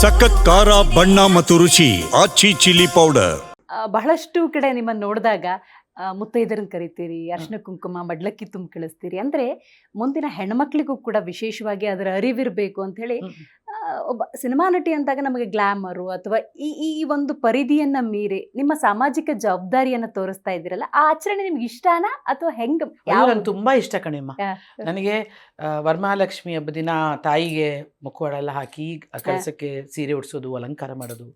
ಸಖತ್ ಖಾರ ಬಣ್ಣ ಮತ್ತು ರುಚಿ ಆಚಿ ಚಿಲ್ಲಿ ಪೌಡರ್. ಬಹಳಷ್ಟು ಕಡೆ ನಿಮ್ಮನ್ನು ನೋಡಿದಾಗ ಮುತ್ತೈದರನ್ನು ಕರಿತೀರಿ ಅರ್ಶಿನ ಕುಂಕುಮ ಮಡ್ಲಕ್ಕಿ ತುಂಬ ಕಳಿಸ್ತೀರಿ. ಅಂದರೆ ಮುಂದಿನ ಹೆಣ್ಮಕ್ಳಿಗೂ ಕೂಡ ವಿಶೇಷವಾಗಿ ಅದರ ಅರಿವಿರಬೇಕು ಅಂತ ಹೇಳಿ ಒಬ್ಬ ಸಿನಿಮಾ ನಟಿ ಅಂದಾಗ ನಮಗೆ ಗ್ಲಾಮರು ಅಥವಾ ಈ ಈ ಒಂದು ಪರಿಧಿಯನ್ನ ಮೀರಿ ನಿಮ್ಮ ಸಾಮಾಜಿಕ ಜವಾಬ್ದಾರಿಯನ್ನ ತೋರಿಸ್ತಾ ಇದ್ದೀರಲ್ಲ ಆ ಆಚರಣೆ ನಿಮ್ಗೆ ಇಷ್ಟನಾ ಅಥವಾ ಹೆಂಗ್ ನನಗೆ ತುಂಬ ಇಷ್ಟ ಕಣಿಮ್ಮ. ನನಗೆ ವರ್ಮಹಾಲಕ್ಷ್ಮಿ ಹಬ್ಬ ದಿನ ತಾಯಿಗೆ ಮುಖವಾಡ ಎಲ್ಲ ಹಾಕಿ ಕೆಲಸಕ್ಕೆ ಸೀರೆ ಉಡಿಸೋದು ಅಲಂಕಾರ ಮಾಡೋದು.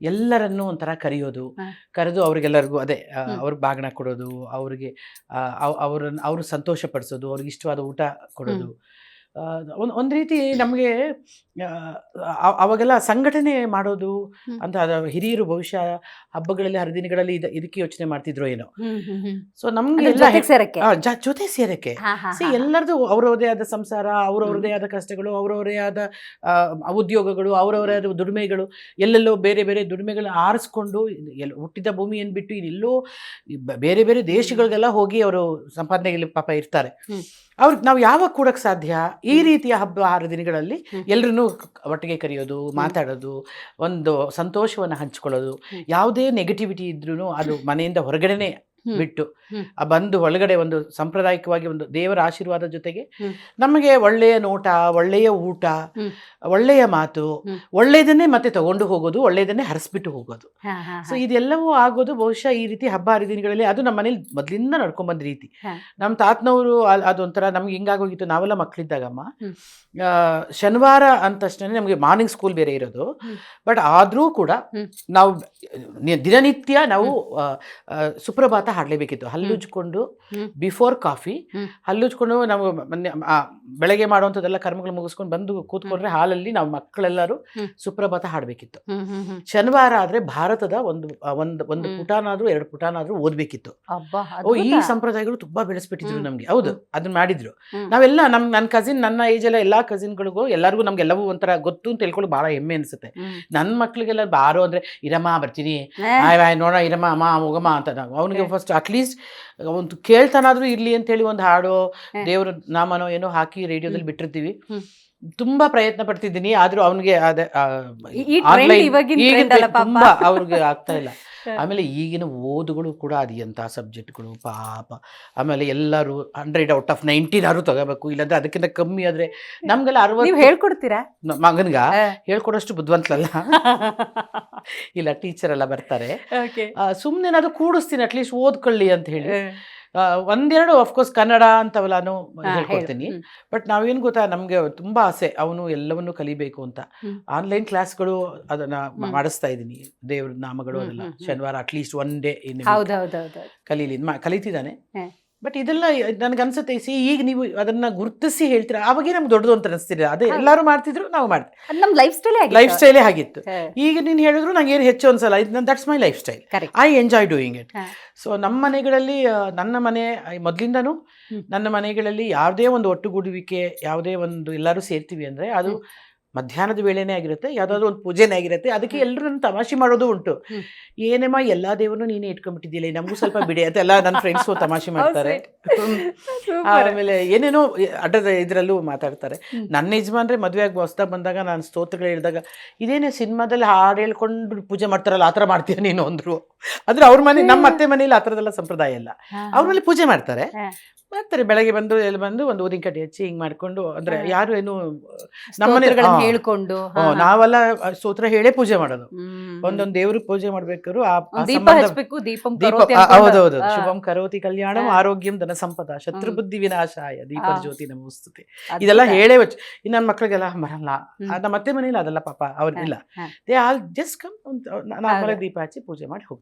ಎಲ್ಲರನ್ನೂ ಒಂಥರ ಕರೆಯೋದು. ಕರೆದು ಅವ್ರಿಗೆಲ್ಲರಿಗೂ ಅದೇ. ಅವ್ರಿಗೆ ಬಾಗಿನ ಕೊಡೋದು ಅವ್ರಿಗೆ ಅವ್ರನ್ನ ಅವ್ರು ಸಂತೋಷ ಪಡಿಸೋದು ಅವ್ರಿಗೆ ಇಷ್ಟವಾದ ಊಟ ಕೊಡೋದು ಒಂದು ಒಂದು ರೀತಿ ನಮಗೆ ಅವಾಗೆಲ್ಲ ಸಂಘಟನೆ ಮಾಡೋದು. ಅಂತ ಹಿರಿಯರು ಬಹುಶಃ ಹಬ್ಬಗಳಲ್ಲಿ ಹರಿದಿನಗಳಲ್ಲಿ ಇದ ಇದಕ್ಕೆ ಯೋಚನೆ ಮಾಡ್ತಿದ್ರು ಏನೋ. ಸೊ ನಮ್ಗೆ ಜೊತೆ ಸೇರಕ್ಕೆ ಸಿ. ಎಲ್ಲರದು ಅವ್ರವ್ರದೇ ಆದ ಸಂಸಾರ ಅವ್ರವ್ರದೇ ಆದ ಕಷ್ಟಗಳು ಅವ್ರವ್ರದೇ ಆದ ಉದ್ಯೋಗಗಳು ಅವ್ರವ್ರೇ ಆದ ದುಡಿಮೆಗಳು ಎಲ್ಲೆಲ್ಲೋ ಬೇರೆ ಬೇರೆ ದುಡಿಮೆಗಳು ಆರಿಸ್ಕೊಂಡು ಎಲ್ಲ ಹುಟ್ಟಿದ ಭೂಮಿಯನ್ನು ಬಿಟ್ಟು ಎಲ್ಲೋ ಬೇರೆ ಬೇರೆ ದೇಶಗಳಿಗೆಲ್ಲ ಹೋಗಿ ಅವರು ಸಂಪಾದನೆಗೆ ಪಾಪ ಇರ್ತಾರೆ. ಅವ್ರಿಗೆ ನಾವು ಯಾವಾಗ ಕೂಡಕ್ಕೆ ಸಾಧ್ಯ? ಈ ರೀತಿಯ ಹಬ್ಬ ಆರು ದಿನಗಳಲ್ಲಿ ಎಲ್ಲರನ್ನೂ ಒಟ್ಟಿಗೆ ಕರೆಯೋದು ಮಾತಾಡೋದು ಒಂದು ಸಂತೋಷವನ್ನು ಹಂಚ್ಕೊಳ್ಳೋದು. ಯಾವುದೇ ನೆಗೆಟಿವಿಟಿ ಇದ್ರೂ ಅದು ಮನೆಯಿಂದ ಹೊರಗಡೆನೆ. ಬಿಟ್ಟು. ಆ ಬಂದು ಒಳಗಡೆ ಒಂದು ಸಾಂಪ್ರದಾಯಿಕವಾಗಿ ಒಂದು ದೇವರ ಆಶೀರ್ವಾದ ಜೊತೆಗೆ. ನಮಗೆ ಒಳ್ಳೆಯ ನೋಟ ಒಳ್ಳೆಯ ಊಟ ಒಳ್ಳೆಯ ಮಾತು. ಒಳ್ಳೆಯದನ್ನೇ ಮತ್ತೆ ತಗೊಂಡು ಹೋಗೋದು ಒಳ್ಳೆಯದನ್ನೇ ಹರಿಸ್ಬಿಟ್ಟು ಹೋಗೋದು. ಸೊ ಇದೆಲ್ಲವೂ ಆಗೋದು ಬಹುಶಃ ಈ ರೀತಿ ಹಬ್ಬ ಹರಿದಿನಗಳಲ್ಲಿ ಅದು ನಮ್ಮ ಮನೇಲಿ ಮೊದಲಿಂದ ನಡ್ಕೊಂಬಂದ ರೀತಿ. ಹಾ. ನಮ್ಮ ತಾತನವರು ಅದೊಂಥರ ನಮ್ಗೆ ಹಿಂಗಾಗೋಗಿತ್ತು. ನಾವೆಲ್ಲ ಮಕ್ಕಳಿದ್ದಾಗಮ್ಮ ಶನಿವಾರ ಅಂತ ತಕ್ಷಣ ನಮಗೆ ಮಾರ್ನಿಂಗ್ ಸ್ಕೂಲ್ ಬೇರೆ ಇರೋದು. ಬಟ್ ಆದರೂ ಕೂಡ. ನಾವು ದಿನನಿತ್ಯ ನಾವು ಸುಪ್ರಭಾತ ಹಾಡಲೇಬೇಕಿತ್ತು. ಹಲ್ಲುಜ್ಕೊಂಡು ಉಜ್ಕೊಂಡು ಬಿಫೋರ್ ಕಾಫಿ ಹಲ್ಲು ಹಲ್ಲುಜ್ಕೊಂಡು ನಾವು ಮೊನ್ನೆ ಬೆಳಗ್ಗೆ ಮಾಡುವಂಥದ್ದೆಲ್ಲ ಕರ್ಮಗಳು ಮುಗಿಸ್ಕೊಂಡು ಬಂದು ಕೂತ್ಕೊಂಡ್ರೆ ಹಾಲಲ್ಲಿ ನಾವು ಮಕ್ಕಳೆಲ್ಲರೂ ಸುಪ್ರಭಾತ ಹಾಡಬೇಕಿತ್ತು. ಶನಿವಾರ ಆದ್ರೆ ಭಾರತದ ಒಂದು ಒಂದು ಒಂದು. ಪುಟಾನಾದ್ರೂ ಎರಡು ಪುಟಾನಾದ್ರೂ ಓದ್ಬೇಕಿತ್ತು. ಈ ಸಂಪ್ರದಾಯಗಳು ತುಂಬಾ ಬೆಳೆಸ್ಬಿಟ್ಟಿದ್ರು ನಮಗೆ. ಹೌದು. ಅದನ್ನ ಮಾಡಿದ್ರು. ನಾವೆಲ್ಲ ನಮ್ ನನ್ನ ಕಸಿನ್ ನನ್ನ ಏಜ್ ಎಲ್ಲ ಎಲ್ಲಾ ಕಸಿನ್ಗಳಿಗೂ ಎಲ್ಲರಿಗೂ ನಮ್ಗೆಲ್ಲವೂ ಒಂಥರ ಗೊತ್ತು ಅಂತ ತಿಳ್ಕೊಳ್ಳೋ ಬಹಳ ಹೆಮ್ಮೆ ಅನ್ಸುತ್ತೆ. ನನ್ನ ಮಕ್ಳಿಗೆಲ್ಲ ಬಾರೋ ಅಂದ್ರೆ ಇರಮ್ಮ ಬರ್ತೀನಿ. ಆಯ್ ಆಯ್ ನೋಡ ಇರಮ್ಮ ಅಮ್ಮ ಹೋಗಮ್ಮ ಅಂತ ನಾವು. ಅವನಿಗೆ. ಫಸ್ಟ್ ಅಟ್ಲೀಸ್ಟ್ ಒಂದು ಕೇಳ್ತಾನಾದ್ರೂ ಇರ್ಲಿ ಅಂತ ಹೇಳಿ ಒಂದು ಹಾಡೋ ದೇವರ ನಾಮನೋ ಏನೋ ಹಾಕಿ ರೇಡಿಯೋದಲ್ಲಿ ಬಿಟ್ಟಿರ್ತೀವಿ ತುಂಬಾ ಪ್ರಯತ್ನ ಪಡ್ತಿದ್ದೀನಿ ಆದ್ರೂ ಅವನಿಗೆ ಅದೇ ಈಗಿನ. ತುಂಬಾ ಅವ್ರಿಗೆ ಆಗ್ತಾ ಇಲ್ಲ. ಆಮೇಲೆ ಈಗಿನ ಓದುಗಳು ಕೂಡ ಅದು ಎಂಥ ಸಬ್ಜೆಕ್ಟ್ಗಳು ಪಾಪ. ಆಮೇಲೆ ಎಲ್ಲರೂ ಹಂಡ್ರೆಡ್ ಔಟ್ ಆಫ್ ನೈಂಟೀನಾದ್ರು ತಗೋಬೇಕು ಇಲ್ಲಾಂದ್ರೆ ಅದಕ್ಕಿಂತ ಕಮ್ಮಿ ಆದ್ರೆ ನಮ್ಗೆಲ್ಲ ಅರವತ್ತು ಹೇಳ್ಕೊಡ್ತೀರಾ? ಮಗನ್ಗ. ಹೇಳ್ಕೊಡೋಷ್ಟು ಬುದ್ಧಿವಂತಲಲ್ಲ. ಇಲ್ಲ ಟೀಚರ್ ಎಲ್ಲ ಬರ್ತಾರೆ. ಸುಮ್ಮನೆ ಏನಾದ್ರು ಕೂಡಿಸ್ತೀನಿ ಅಟ್ಲೀಸ್ಟ್ ಓದ್ಕೊಳ್ಳಿ ಅಂತ ಹೇಳಿ. ಒಂದೆರಡು ಅಫ್ಕೋರ್ಸ್ ಕನ್ನಡ ಅಂತವೆಲ್ಲ ಹೇಳ್ಕೊಡ್ತೀನಿ. ಬಟ್ ನಾವೇನು ಗೊತ್ತಾ ನಮಗೆ ತುಂಬಾ ಆಸೆ ಅವನು ಎಲ್ಲವನ್ನೂ ಕಲಿಬೇಕು ಅಂತ. ಆನ್ಲೈನ್ ಕ್ಲಾಸ್ಗಳು ಅದನ್ನ. ಮಾಡಿಸ್ತಾ ಇದ್ದೀನಿ ದೇವ್ರ ನಾಮಗಳು ಅದೆಲ್ಲ. ಶನಿವಾರ ಅಟ್ಲೀಸ್ಟ್ ಒನ್ ಡೇ ಕಲೀಲಿ. ಕಲಿತಿದ್ದಾನೆ. ಬಟ್ ಇದೆಲ್ಲ ನನ್ಗನ್ಸುತ್ತೆ ಸಿ ಈಗ ನೀವು ಅದನ್ನ ಗುರುತಿಸಿ ಹೇಳ್ತೀರಾ? ಅವಾಗೇ ನಮ್ಗೆ ದೊಡ್ಡದು ಅಂತ ಅನಿಸ್ತೀರ ಅದೇ. ಎಲ್ಲರೂ ಮಾಡ್ತಿದ್ರು ನಾವು ಮಾಡ್ತೀವಿ ನಮ್ಮ ನಮ್ ಲೈಫ್ ಸ್ಟೈಲ್ ಲೈಫ್ ಸ್ಟೈಲೇ ಆಗಿತ್ತು. ಈಗ ನೀನು ಹೇಳಿದ್ರು ನಂಗೆ ಏನು ಹೆಚ್ಚು ಅನ್ಸಲ್ಲ. That's my lifestyle I enjoy doing it. So ನಮ್ಮ ಮನೆಗಳಲ್ಲಿ ನನ್ನ ಮನೆ ಮೊದಲಿಂದನೂ ನನ್ನ ಮನೆಗಳಲ್ಲಿ ಯಾವುದೇ ಒಂದು ಒಟ್ಟುಗೂಡುವಿಕೆ ಯಾವುದೇ ಒಂದು ಎಲ್ಲರೂ ಸೇರ್ತೀವಿ ಅಂದರೆ ಅದು ಮಧ್ಯಾಹ್ನದ ವೇಳೆನೇ ಆಗಿರುತ್ತೆ ಯಾವುದಾದ್ರೂ ಒಂದು ಪೂಜೆನೇ ಆಗಿರುತ್ತೆ ಅದಕ್ಕೆ ಎಲ್ಲರೂ ನನ್ನ ತಮಾಷೆ ಮಾಡೋದು ಉಂಟು. ಏನೇಮ್ಮ ಎಲ್ಲಾ ದೇವರು ನೀನೇ ಇಟ್ಕೊಂಡ್ಬಿಟ್ಟಿದ್ದಿಲ್ಲ ನಮಗೂ ಸ್ವಲ್ಪ ಬಿಡಿ ಅದೆಲ್ಲ ನನ್ನ ಫ್ರೆಂಡ್ಸು ತಮಾಷೆ ಮಾಡ್ತಾರೆ. ಆಮೇಲೆ ಏನೇನೋ ಅಡ್ಡದ ಇದರಲ್ಲೂ ಮಾತಾಡ್ತಾರೆ. ನನ್ನ ಯಜಮಾನ್ರೆ ಮದುವೆ ಆಗಿ ಹೊಸ್ದಾಗ ಬಂದಾಗ ನಾನು ಸ್ತೋತ್ರಗಳು ಹೇಳಿದಾಗ ಇದೇನೇ ಸಿನಿಮಾದಲ್ಲಿ ಹಾಡು ಹೇಳ್ಕೊಂಡು ಪೂಜೆ ಮಾಡ್ತಾರಲ್ಲ ಆ ಥರ ಮಾಡ್ತೀಯ ನೀನು ಅಂದ್ರು. ಅಂದ್ರೆ ಅವ್ರ ಮನೆ ನಮ್ಮ ಅತ್ತೆ ಮನೇಲಿ ಆ ಥರದೆಲ್ಲ ಸಂಪ್ರದಾಯ ಇಲ್ಲ. ಅವ್ರ ಮನೇಲಿ ಪೂಜೆ ಮಾಡ್ತಾರೆ. ಮಾಡ್ತಾರೆ ಬೆಳಗ್ಗೆ ಬಂದು ಎಲ್ಲಿ ಬಂದು ಒಂದು ಊದಿನ ಕಡ್ಡಿ ಹಚ್ಚಿ ಹಿಂಗ್ ಮಾಡ್ಕೊಂಡು ಅಂದ್ರೆ ಯಾರು ಏನು ನಮ್ಮ. ಹೇಳ್ಕೊಂಡು ನಾವೆಲ್ಲ ಸ್ತೋತ್ರ ಹೇಳೇ ಪೂಜೆ ಮಾಡೋದು. ಒಂದೊಂದು ದೇವ್ರಿಗೆ ಪೂಜೆ ಮಾಡ್ಬೇಕಾದ್ರು ಆ ದೀಪ ಹಚ್ಬೇಕು ದೀಪಂ. ಹೌದೌದು ಶುಭಂ ಕರೋತಿ ಕಲ್ಯಾಣಂ. ಆರೋಗ್ಯಂ ಧನ ಸಂಪದ ಶತ್ರು ಬುದ್ಧಿ ವಿನಾಶಾಯ ದೀಪ. ಜ್ಯೋತಿ ನಮ್ಮ ಅದ್ಭುತ. ಇದೆಲ್ಲ ಹೇಳೇ ವಚ್ ಇನ್ನು ನನ್ನ ಮಕ್ಳಿಗೆಲ್ಲ ಮರಲ್ಲ ನಮ್ಮ ಅತ್ತೆ ಮನೇಲಿ ಅದೆಲ್ಲ ಪಾಪ ಅವ್ರಿಗಿಲ್ಲ. They all just come normal. ದೀಪ ಹಚ್ಚಿ ಪೂಜೆ ಮಾಡಿ ಹೋಗ್ತಾರೆ